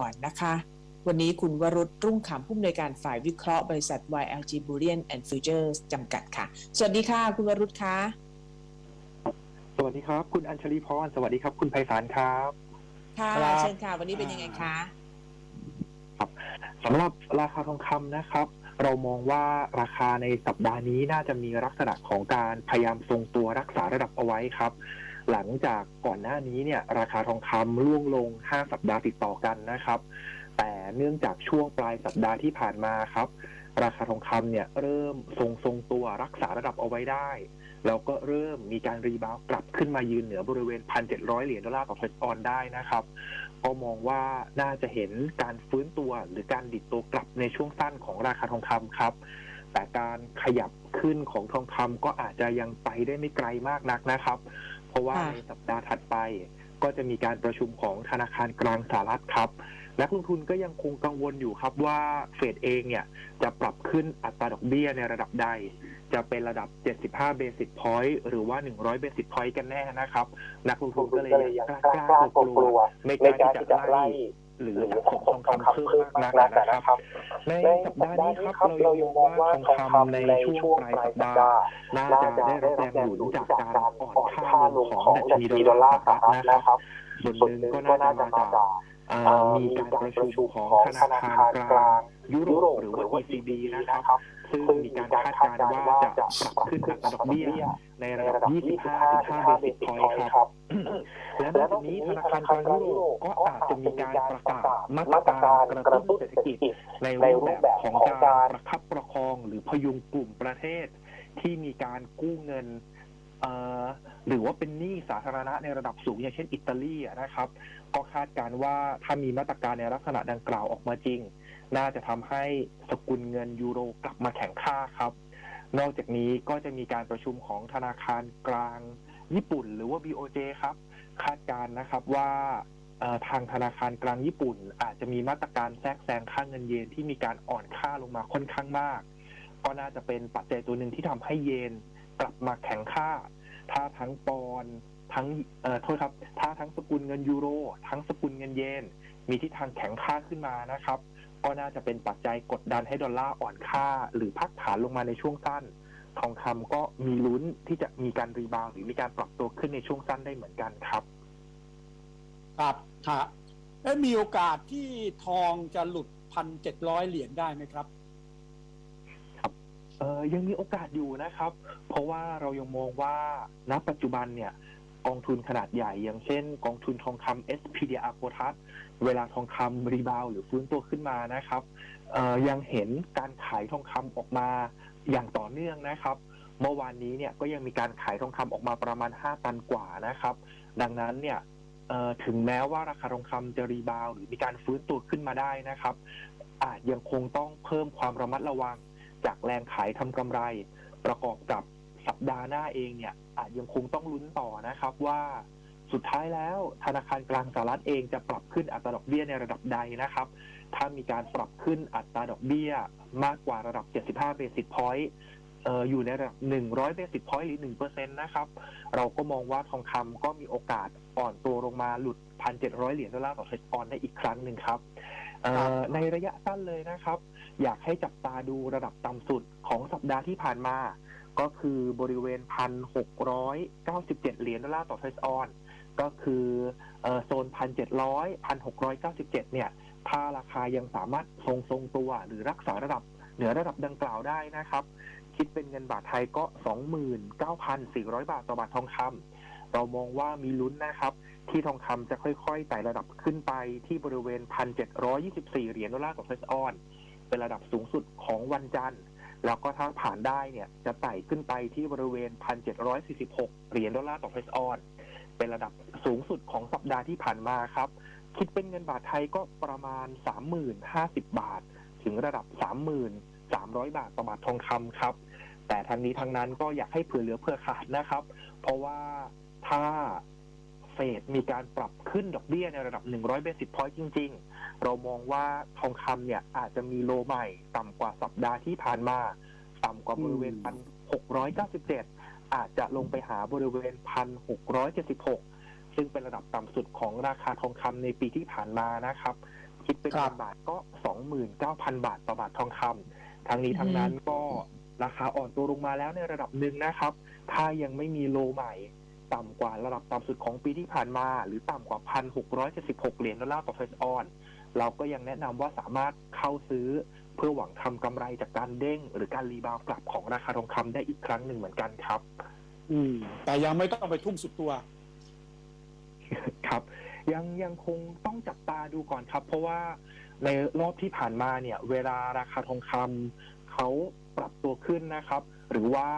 ก่อนนะคะ วันนี้คุณวรุษรุ่งขำผู้อำนวยการฝ่ายวิเคราะห์บริษัท YLG Bullion and Futures จำกัดค่ะ สวัสดีค่ะ คุณวรุษคะสวัสดีครับ คุณอัญชลีพรสวัสดีครับ คุณไพศาลครับค่ะครับเชิญค่ะ วันนี้เป็นยังไงคะสำหรับราคาทองคำนะครับ เรามองว่าราคาในสัปดาห์นี้น่าจะมีลักษณะของการพยายามทรงตัวรักษาระดับเอาไว้ครับ หลังจากก่อนหน้านี้เนี่ยราคาทองคำร่วงลง 5 สัปดาห์ติดต่อกันนะครับ แต่เนื่องจากช่วงปลายสัปดาห์ที่ผ่านมาครับ ราคาทองคำเนี่ยเริ่มทรงทรงตัวรักษาระดับเอาไว้ได้แล้วก็เริ่มมีการรีบาวกลับขึ้นมายืนเหนือบริเวณ 1,700 เหรียญดอลลาร์ต่อเฟสออนได้นะครับก็มองว่าน่าจะเห็นการฟื้นตัวหรือการดิดตัวกลับในช่วงสั้นของราคาทองคำครับ แต่การขยับขึ้นของทองคำก็อาจจะยังไปได้ไม่ไกลมากนักนะครับ เพราะว่าค่ะ ในสัปดาห์ถัดไป ก็จะมีการประชุมของธนาคารกลางสหรัฐครับ นักลงทุนก็ยังคงกังวลอยู่ครับว่าเฟดเองเนี่ยจะปรับขึ้นอัตราดอกเบี้ยในระดับใด จะเป็นระดับ 75เบสิ s พอยต์หรือว่า 100เบสิ s พอยต์กันแน่นะครับ นักลงทุนก็เลยยังกล้ากล้ากลัวๆไม่กล้าที่จะไล่ หรือสะสมทองคำเพิ่มมากนักนะครับ ในสัปดาห์นี้ครับเรายังมองว่าทองคำในช่วงปลายสัปดาห์น่าจะได้รับแรงหนุนจากการอ่อนค่าลงของดัชนีดอลลาร์สหรัฐนะครับส่วนหนึ่งก็น่าจะมาจากมีการประชุมของธนาคารกลาง ยุโรปหรือว่า ECB นะครับ ซึ่งมีการคาดการณ์ว่าจะปรับขึ้นอัตราดอกเบี้ยในระดับ 25-5 เบสิ s พอยต์ครับ และนอกจากนี้ธนาคารกลางยุโรปก็อาจจะมีการประกาศมาตรการกระตุ้นเศรษฐกิจในรูปแบบของการประคับประคองหรือพยุงกลุ่มประเทศ ที่มีการกู้เงินเอ่อหรือว่าเป็นหนี้สาธารณะในระดับสูงอย่างเช่นอิตาลีอะนะครับ ก็คาดการณ์ว่าถ้ามีมาตรการในลักษณะดังกล่าวออกมาจริง น่าจะทำให้สกุลเงินยูโรกลับมาแข็งค่าครับ นอกจากนี้ก็จะมีการประชุมของธนาคารกลางญี่ปุ่น หรือว่า BOJ ครับ คาดการณ์นะครับว่าทางธนาคารกลางญี่ปุ่น อาจจะมีมาตรการแทรกแซงค่าเงินเยนที่มีการอ่อนค่าลงมาค่อนข้างมาก ก็น่าจะเป็นปัจจัยตัวหนึ่งที่ทำให้เยนกลับมาแข็งค่า ถ้าทั้งปอนทั้งเอ่อโทษครับ ถ้าทั้งสกุลเงินยูโร ทั้งสกุลเงินเยน มีทิศทางแข็งค่าขึ้นมานะครับ ก็น่าจะเป็นปัจจัยกดดันให้ดอลลาร์อ่อนค่า หรือพักฐานลงมาในช่วงสั้น ทองคำก็มีลุ้นที่จะมีการรีบาวด์หรือมีการปรับตัวขึ้นในช่วงสั้นได้เหมือนกันครับ ครับครับเอ๊ะมีโอกาสที่ทองจะหลุดพันเจ็ดร้อยเหรียญได้ไหมครับเออยังมีโอกาสอยู่นะครับ เพราะว่าเรายังมองว่าณปัจจุบันเนี่ย กองทุนขนาดใหญ่ อย่างเช่น กองทุนทองคำ SPDR โ o ทัสเวลาทองคำรีบาวหรือฟื้นตัวขึ้นมานะครับยังเห็นการขายทองคำออกมาอย่างต่อเนื่องนะครับ เมื่อวานนี้เนี่ยก็ยังมีการขายทองคำออกมาประมาณ 5 ตันกว่านะครับ ดังนั้นเนี่ยถึงแม้ว่าราคาทองคำจะรีบาว หรือมีการฟื้นตัวขึ้นมาได้นะครับ อาจยังคงต้องเพิ่มความระมัดระวังจากแรงขายทำกำไร ประกอบกับ สัปดาห์หน้าเองเนี่ยอาจยังคงต้องลุ้นต่อนะครับว่าสุดท้ายแล้วธนาคารกลางสหรัฐเองจะปรับขึ้นอัตราดอกเบี้ยในระดับใดนะครับ ถ้ามีการปรับขึ้นอัตราดอกเบี้ยมากกว่าระดับ 75 เบสิ s พอยต์เอ่ออยู่ในระดับ 100 เบสิ s พอยต์หรือ 1%นะครับ เราก็มองว่าทองคำก็มีโอกาสอ่อนตัวลงมาหลุด 1,700 เหรียญดอลลาร์ต่อเทรดออนได้อีกครั้งหนึ่งครับเอ่อในระยะสั้นเลยนะครับ อยากให้จับตาดูระดับต่ำสุดของสัปดาห์ที่ผ่านมา ก็คือบริเวณ1,697เหรียญดอลลาร์ต่อเทรดออน ก็คือเอ่อโซน1,700 1,697เนี่ย ถ้าราคายังสามารถทรงทรงตัวหรือรักษาระดับเหนือระดับดังกล่าวได้นะครับ คิดเป็นเงินบาทไทยก็29,400บาทต่อบาททองคำเรามองว่ามีลุ้นนะครับ ที่ทองคำจะค่อยๆไต่ระดับขึ้นไปที่บริเวณ1,724เหรียญดอลลาร์ต่อเทรดออน เป็นระดับสูงสุดของวันจันทร์ แล้วก็ถ้าผ่านได้เนี่ยจะไต่ขึ้นไปที่บริเวณ 1,746 เหรียญดอลลาร์ต่อเทรดออนเป็นระดับสูงสุดของสัปดาห์ที่ผ่านมาครับ คิดเป็นเงินบาทไทยก็ประมาณ 30,050 บาท ถึงระดับ3,300 บาทต่อบาททองคำครับ แต่ทางนี้ทางนั้นก็อยากให้เผื่อเหลือเผื่อขาดนะครับ เพราะว่าถ้า เฟดมีการปรับขึ้นดอกเบี้ยในระดับ 100 เบสิ s พอยต์จริง ๆ เรามองว่าทองคำเนี่ยอาจจะมีโลใหม่ ต่ำกว่าสัปดาห์ที่ผ่านมา ต่ำกว่าบริเวณ 1,697 อาจจะลงไปหาบริเวณ 1,676 ซึ่งเป็นระดับต่ำสุดของราคาทองคำในปีที่ผ่านมานะครับ คิดเป็นครัเงิบนบาทก็ 29,000 บาทต่อบาททองคำทั้งนี้ทั้งนั้นก็ราคาอ่อนตัวลงมาแล้วในระดับหนึ่งนะครับ ถ้ายังไม่มีโลใหม่ ต่ำกว่าระดับต่ำสุดของปีที่ผ่านมา หรือต่ำกว่า 1,676 เหรียญดอลลาร์ต่อเฟสออน เราก็ยังแนะนำว่าสามารถเข้าซื้อเพื่อหวังทำกำไรจากการเด้ง หรือการรีบาวด์กลับของราคาทองคำได้อีกครั้งหนึ่งเหมือนกันครับ อืม แต่ยังไม่ต้องไปทุ่มสุดตัว ครับ ยังยังคงต้องจับตาดูก่อนครับ เพราะว่าในรอบที่ผ่านมาเนี่ย เวลาราคาทองคำเขาปรับตัวขึ้นนะครับ หรือว่า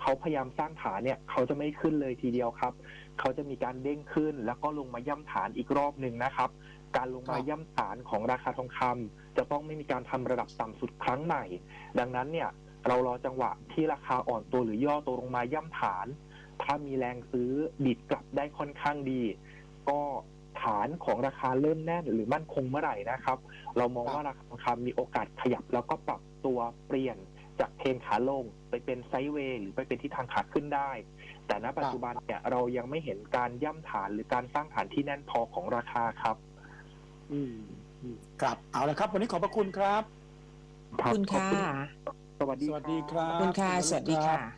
เขาพยายามสร้างฐานเนี่ยเขาจะไม่ขึ้นเลยทีเดียวครับ เขาจะมีการเด้งขึ้น แล้วก็ลงมาย่ำฐานอีกรอบหนึ่งนะครับ การลงมาย่ำฐานของราคาทองคำจะต้องไม่มีการทำระดับต่ำสุดครั้งใหม่ ดังนั้นเนี่ยเรารอจังหวะที่ราคาอ่อนตัวหรือย่อตัวลงมาย่ำฐาน ถ้ามีแรงซื้อดิดกลับได้ค่อนข้างดี ก็ฐานของราคาเริ่มแน่นหรือมั่นคงเมื่อไหร่นะครับ เรามองว่าราคาทองคำมีโอกาสขยับแล้วก็ปรับตัวเปลี่ยน จากเทรนขาลงไปเป็นไซด์เวย์หรือไปเป็นทิศทางขาขึ้นได้ แต่ณปัจจุบันเนี่ยเรายังไม่เห็นการย่ำฐานหรือการสร้างฐานที่แน่นพอของราคาครับอืมอืมครับเอาละครับ วันนี้ขอบพระคุณครับขอบคุณรับค่ะ สวัสดีสวัสดีครับ ขอบคุณค่ะสสวัวัสสดีดีครัค่ะบ